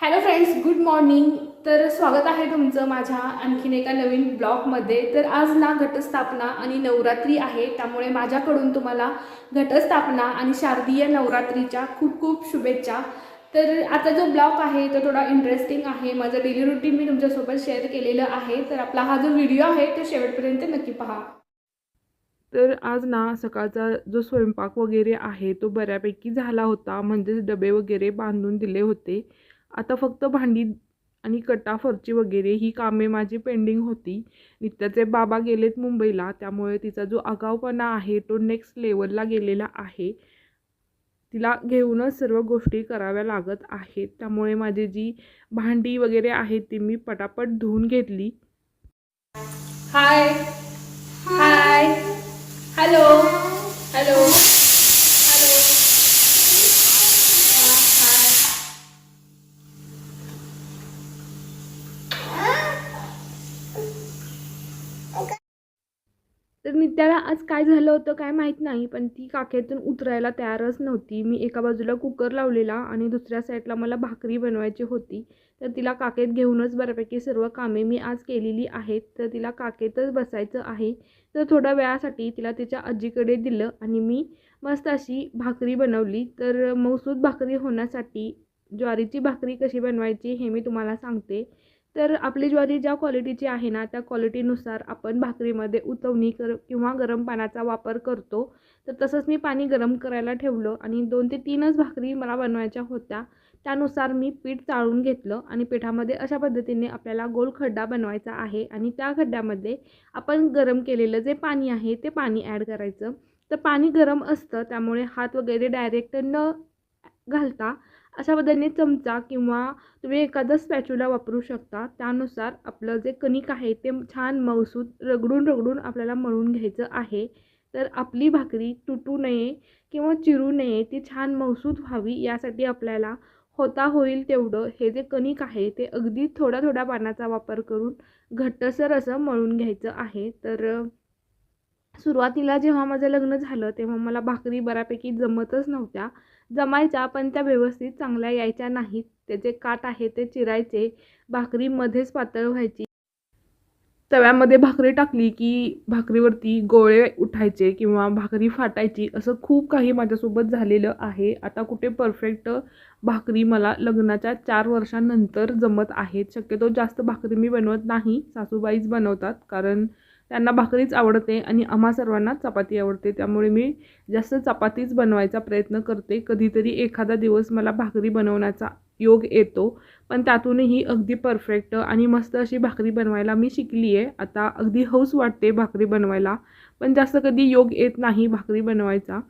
Hello friends good morning तर स्वागत आहे तुमचं माझ्या आणखीन एका नवीन ब्लॉगमध्ये. तर आज ना घटस्थापना आणि नवरात्री आहे त्यामुळे माझ्याकडून तुम्हाला घटस्थापना आणि शारदीय नवरात्रीच्या खूप खूप शुभेच्छा. तर आता जो ब्लॉग आहे तो थोडा इंटरेस्टिंग आहे. माझं डेली रुटीन मी तुमच्यासोबत शेअर केलेलं आहे. तर आपला हा जो व्हिडिओ आहे तो शेवटपर्यंत नक्की पहा. तर आज ना सकाळचा जो स्वयंपाक वगैरे आहे तो बऱ्यापैकी झाला होता. म्हणजेच डबे वगैरे बांधून दिले होते. आता फक्त भांडी आणि कटा फरची वगैरे ही कामे माझी पेंडिंग होती. नित्याचे बाबा गेलेत मुंबईला त्यामुळे तिचा जो आगाऊपणा आहे तो नेक्स्ट लेवलला गेलेला आहे. तिला घेऊनच सर्व गोष्टी कराव्या लागत आहेत. त्यामुळे माझी जी भांडी वगैरे आहेत ती मी पटापट धुवून घेतली. हाय हाय हॅलो हॅलो तर नित्याला आज काय झालं होतं काय माहीत नाही पण ती काखेतून उतरायला तयारच नव्हती. मी एका बाजूला कुकर लावलेला आणि दुसऱ्या साईडला मला भाकरी बनवायची होती. तर तिला काकेत घेऊनच बऱ्यापैकी सर्व कामे मी आज केलेली आहेत. तर तिला काकेतच बसायचं आहे. तर थोड्या वेळासाठी तिला तिच्या आजीकडे दिलं आणि मी मस्त अशी भाकरी बनवली. तर मौसूद भाकरी होण्यासाठी ज्वारीची भाकरी कशी बनवायची हे मी तुम्हाला सांगते. तर आपली ज्वारी ज्या क्वालिटीची आहे ना त्या क्वालिटीनुसार आपण भाकरीमध्ये उतवणी कर किंवा गरम पाण्याचा वापर करतो. तर तसंच मी पाणी गरम करायला ठेवलं आणि दोन ते तीनच भाकरी मला बनवायच्या होत्या. त्यानुसार मी पीठ चाळून घेतलं आणि पिठामध्ये अशा पद्धतीने आपल्याला गोल खड्डा बनवायचा आहे आणि त्या खड्ड्यामध्ये आपण गरम केलेलं जे पाणी आहे ते पाणी ॲड करायचं. तर पाणी गरम असतं त्यामुळे हात वगैरे डायरेक्ट न घालता अशा पद्धतीने चमचा किंवा तुम्ही एखादा स्पॅच्युला वापरू शकता. त्यानुसार आपलं जे कणिक आहे ते छान मऊसूत रगडून रगडून आपल्याला मळून घ्यायचं आहे. तर आपली भाकरी तुटू नये किंवा चिरू नये ती छान मऊसूत व्हावी यासाठी आपल्याला होता होईल तेवढं हे जे कणिक आहे ते अगदी थोड्या थोड्या पाण्याचा वापर करून घट्टसर असं मळून घ्यायचं आहे. तर सुरुवातीला जेव्हा माझं लग्न झालं तेव्हा मला भाकरी बऱ्यापैकी जमतच नव्हत्या. जमायच्या पण त्या व्यवस्थित चांगल्या यायच्या नाहीत. त्याचे काट आहे ते चिरायचे. भाकरी मध्येच पातळ व्हायची. तव्यामध्ये भाकरी टाकली की भाकरीवरती गोळे उठायचे किंवा भाकरी फाटायची असं खूप काही माझ्यासोबत झालेलं आहे. आता कुठे परफेक्ट भाकरी मला लग्नाच्या चार वर्षांनंतर जमत आहेत. शक्यतो जास्त भाकरी मी बनवत नाही. सासूबाईच बनवतात कारण त्यांना भाकरीच आवडते आणि आम्हा सर्वांना चपाती आवडते. त्यामुळे मी जास्त चपातीच बनवायचा प्रयत्न करते. कधीतरी एखादा दिवस मला भाकरी बनवण्याचा योग येतो पण त्यातूनही अगदी परफेक्ट आणि मस्त अशी भाकरी बनवायला मी शिकली आहे आता अगदी हौस वाटते भाकरी बनवायला पण जास्त कधी योग येत नाही भाकरी बनवायचा.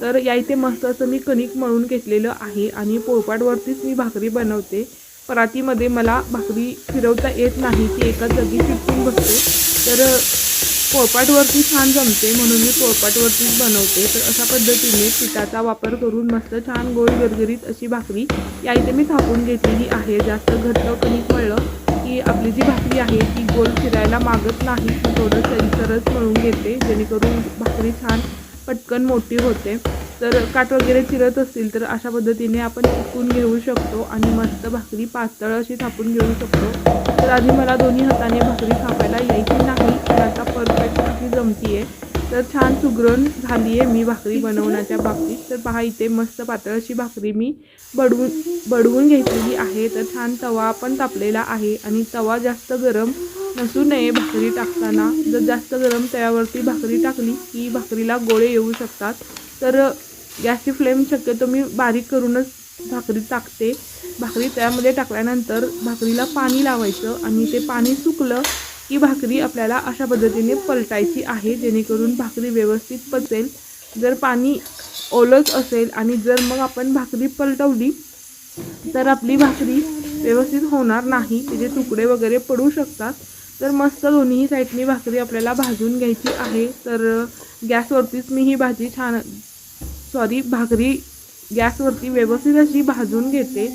तर या इथे मस्त असं मी कणिक मळून घेतलेलं आहे आणि पोळपाटवरतीच मी भाकरी बनवते. परातीमध्ये मला भाकरी फिरवता येत नाही ती एका जागी चिटकून बसते. तर पोळपाटवरती छान जमते म्हणून मी पोळपाटवरतीच बनवते. तर अशा पद्धतीने पिठाचा वापर करून मस्त छान गोल गरगरीत अशी भाकरी या इथे मी थापून घेतलेली आहे. जास्त घट्ट कणिक मळलं की आपली जी भाकरी आहे ती गोल फिरायला मागत नाही थोडं सैलसरच मळून घेते जेणेकरून भाकरी छान पटकन मोठी होते. तर काट वगैरे चिरत असतील तर अशा पद्धतीने आपण चिकून घेऊ शकतो आणि मस्त भाकरी पातळ अशी थापून घेऊ शकतो. तर आधी मला दोन्ही हाताने भाकरी थापायला यायची नाही आता परफेक्ट अशी जमती आहे तर छान सुगरण झाली आहे मी भाकरी बनवण्याच्या बाबतीत. तर पहा इथे मस्त पातळ अशी भाकरी मी बडवून बडवून घेतलेली आहे. तर छान तवा पण तापलेला आहे आणि तवा जास्त गरम नसू नये भाकरी टाकताना. जर जास्त गरम तव्यावरती भाकरी टाकली की भाकरीला गोळे येऊ शकतात. तर गॅसची फ्लेम शक्यतो मी बारीक करूनच भाकरी टाकते. भाकरी त्यामध्ये टाकल्यानंतर भाकरीला पाणी लावायचं आणि ते पाणी सुकलं की भाकरी आपल्याला अशा पद्धतीने पलटायची आहे जेणेकरून भाकरी व्यवस्थित पचेल. जर पाणी ओलंच असेल आणि जर मग आपण भाकरी पलटवली तर आपली भाकरी व्यवस्थित होणार नाही. तिचे तुकडे वगैरे पडू शकतात. तर मस्त दोन्ही साईडनी भाकरी आपल्याला भाजून घ्यायची आहे. तर गॅसवरतीच मी ही भाजी छान सॉरी भाकरी गॅसवरती व्यवस्थित अशी भाजून घेते.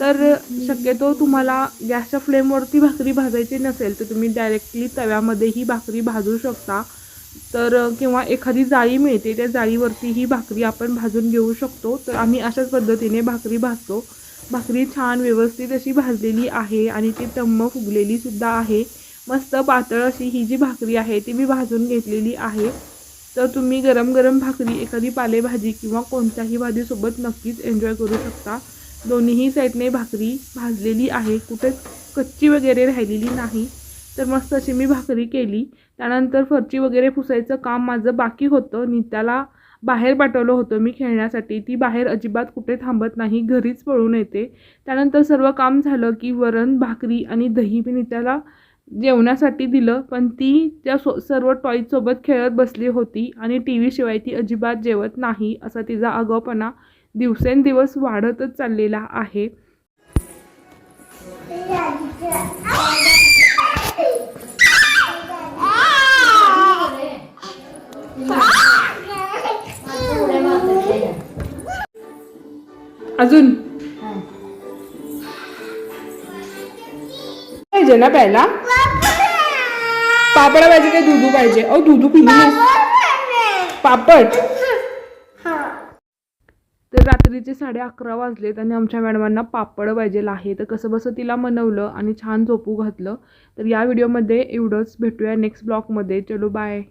तर शक्यतो तुम्हाला गॅसच्या फ्लेमवरती भाकरी भाजायची नसेल तर तुम्ही डायरेक्टली तव्यामध्ये ही भाकरी भाजू शकता. तर किंवा एखादी जाळी मिळते त्या जाळीवरती ही भाकरी आपण भाजून घेऊ शकतो. तर आम्ही अशाच पद्धतीने भाकरी भाजतो. भाकरी छान व्यवस्थित अशी भाजलेली आहे आणि ती टम्म फुगलेली सुद्धा आहे. मस्त पातळ अशी ही जी भाकरी आहे ती मी भाजून घेतलेली आहे. तर तुम्ही गरम गरम भाकरी एखादी पालेभाजी किंवा कोणत्याही भाजीसोबत नक्कीच एन्जॉय करू शकता. दोन्हीही साईडने भाकरी भाजलेली आहे. कुठेच कच्ची वगैरे राहिलेली नाही. तर मस्त अशी मी भाकरी केली. त्यानंतर फरची वगैरे पुसायचं काम माझं बाकी होतं. नित्याला बाहेर पाठवलं होतं मी खेळण्यासाठी. ती बाहेर अजिबात कुठे थांबत नाही. घरीच पळून येते. त्यानंतर सर्व काम झालं की वरण भाकरी आणि दही मी नित्याला जेवण्यासाठी दिलं पण ती त्या सो सर्व टॉईजसोबत खेळत बसली होती आणि टी व्हीशिवाय ती अजिबात जेवत नाही असा तिचा आगाऊपणा दिवसेंदिवस वाढतच चाललेला आहे. अजून पाहिजे ना प्यायला? पापड पाहिजे काय दुधू पाहिजे? अहो दुधू पिली पापड. तर रात्रीचे साडे अकरा वाजलेत आणि आमच्या मॅडमांना पापड पाहिजे आहे. तर कसं बसं तिला मनवलं आणि छान झोपू घातलं. तर या व्हिडिओमध्ये एवढंच. भेटूया नेक्स्ट ब्लॉगमध्ये चलो बाय